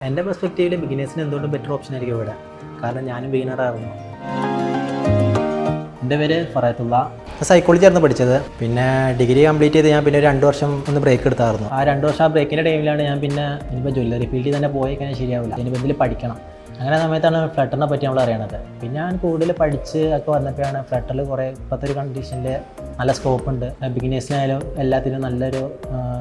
എന്റെ പെർസ്പെക്റ്റീവിൽ ബിഗിനേഴ്സിന് എന്തുകൊണ്ടും better option ആയിരിക്കും ഇവിടെ? കാരണം ഞാനും ബിഗിനറായിരുന്നു എന്റെ പേര് ഫറാത്തുള്ള. സൈക്കോളജി ആയിരുന്നു പഠിച്ചത്. പിന്നെ ഡിഗ്രി കംപ്ലീറ്റ് ചെയ്ത് ഞാൻ പിന്നെ ഒരു രണ്ട് വർഷം ഒന്ന് ബ്രേക്ക് എടുത്തായിരുന്നു. ആ രണ്ട് വർഷം ആ ബ്രേക്കിന്റെ ടൈമിലാണ് ഞാൻ പിന്നെ ഇനിയിപ്പോൾ ജ്വല്ലറി ഫീൽഡിൽ തന്നെ പോയി കഴിഞ്ഞാൽ ശരിയാവില്ല. ഇനിയിപ്പോൾ ഇതിൽ പഠിക്കണം? അങ്ങനെ സമയത്താണ് ഫ്ലട്ടറിനെ പറ്റി നമ്മൾ അറിയണത്. പിന്നെ ഞാൻ കൂടുതൽ പഠിച്ച് ഒക്കെ വന്നപ്പോഴാണ് ഫ്ലട്ടറിൽ കുറേ ഇപ്പോഴത്തെ ഒരു കണ്ടീഷനിൽ നല്ല സ്കോപ്പ് ഉണ്ട് ബിഗിനേഴ്സിനായാലും എല്ലാത്തിനും നല്ലൊരു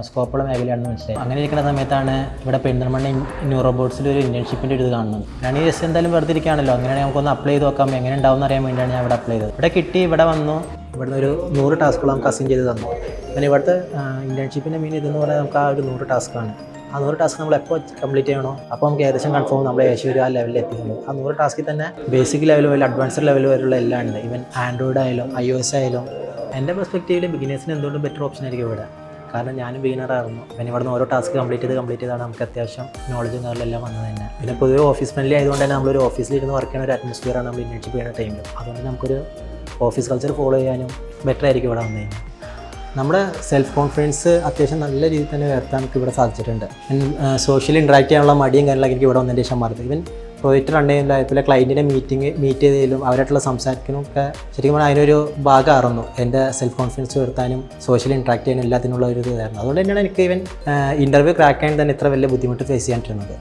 സ്കോപ്പുള്ള മേഖലയാണെന്ന് മനസ്സിലായി. അങ്ങനെ ഇരിക്കുന്ന സമയത്താണ് ഇവിടെ പെരിന്തൽമണ്ണ ന്യൂറോബോട്ട്സിൽ ഒരു ഇന്റേൺഷിപ്പിന്റെ ഒരു ഇത് കാണുന്നത്. ഞാൻ ഈ ജസ്റ്റ് എന്തായാലും വെറുതെ ഇരിക്കുകയാണല്ലോ. അങ്ങനെയാണെങ്കിൽ നമുക്കൊന്ന് അപ്ലൈ ചെയ്ത് നോക്കാം. എങ്ങനെ ഉണ്ടാവും അറിയാൻ വേണ്ടിയാണ് ഞാൻ ഇവിടെ അപ്ലൈ ചെയ്തത്. ഇവിടെ കിട്ടി ഇവിടെ വന്നു. ഇവിടുന്ന് ഒരു നൂറ് ടാസ്കുകൾ നമുക്ക് അസൈൻ ചെയ്ത് തന്നു. പിന്നെ ഇവിടുത്തെ ഇന്റേൺഷിപ്പിന്റെ മീൻ ഇതെന്ന് പറഞ്ഞാൽ നമുക്ക് ആ ഒരു നൂറ് ടാസ്ക്കാണ് ആ നൂറ് ടാസ്ക് നമ്മൾ എപ്പോൾ കംപ്ലീറ്റ് ചെയ്യണോ അപ്പോൾ നമുക്ക് ഏകദേശം കൺഫേം നമ്മൾ ഏകദേശം ആ ലെവലിൽ എത്തിക്കുന്നു ആ നൂറ് ടാസ്കിൽ തന്നെ ബേസിക് ലെവൽ മുതൽ അഡ്വാൻസ്ഡ് ലെവൽ വരെയുള്ള എല്ലാം ഉണ്ട്. ഈവൻ ആൻഡ്രോയിഡ് ആയാലും ഐ ഒ എസ് ആയാലും എന്റെ പെർസ്പെക്റ്റീവിൽ ബിഗിനേഴ്സിന് എന്തുകൊണ്ടും ബെറ്റർ ഓപ്ഷൻ ആയിരിക്കും ഇവിടെ. കാരണം ഞാനും ബിഗിനറായിരുന്നു പിന്നെ ഇവിടുന്ന് ഓരോ ടാസ്ക് കംപ്ലീറ്റ് ചെയ്ത് കംപ്ലീറ്റ് ചെയ്താണ് നമുക്ക് അത്യാവശ്യം നോളജും കാര്യമെല്ലാം വന്നത് തന്നെ. പിന്നെ പൊതുവെ ഓഫീസ് ഫ്രണ്ട്ലി ആയതുകൊണ്ട് തന്നെ നമ്മളൊരു ഓഫീസിലിരുന്ന് വർക്ക് ചെയ്യുന്ന ഒരു അറ്റ്മോസ്ഫിയറാണ് നമ്മൾ ഇന്റേൺഷിപ്പ് ചെയ്യുന്ന ടൈമിൽ അതുകൊണ്ട് നമുക്കൊരു ഓഫീസ് കൾച്ചർ ഫോളോ ചെയ്യാനും ബെറ്റർ ആയിരിക്കും ഇവിടെ വന്നു കഴിഞ്ഞാൽ നമ്മുടെ സെൽഫ് കോൺഫിഡൻസ് അത്യാവശ്യം നല്ല രീതിയിൽ തന്നെ ഉയർത്താൻ നമുക്ക് ഇവിടെ സാധിച്ചിട്ടുണ്ട്. സോഷ്യൽ ഇൻട്രാക്ട് ചെയ്യാനുള്ള മടിയും കാര്യങ്ങളൊക്കെ എനിക്ക് ഇവിടെ വന്നതിന്റെ ശേഷം മാറി. ഇവൻ പ്രോജക്റ്റ് റൺ ചെയ്യുന്ന അതുപോലെ ക്ലയന്റിനെ മീറ്റിംഗ് മീറ്റ് ചെയ്തതിലും അവരായിട്ടുള്ള സംസാരിക്കാനും ഒക്കെ ശരിക്കും പറഞ്ഞാൽ അതിനൊരു ഭാഗമായിരുന്നു. എന്റെ സെൽഫ് കോൺഫിഡൻസ് ഉയർത്താനും സോഷ്യൽ ഇൻട്രാക്ട് ചെയ്യാനും എല്ലാത്തിനുള്ള ഒരു ഇതായിരുന്നു. അതുകൊണ്ട് തന്നെയാണ് എനിക്ക് ഇവൻ ഇന്റർവ്യൂ ക്രാക്ക് ചെയ്യാൻ തന്നെ ഇത്ര വലിയ ബുദ്ധിമുട്ട് ഫേസ് ചെയ്യാണ്ടിരുന്നത്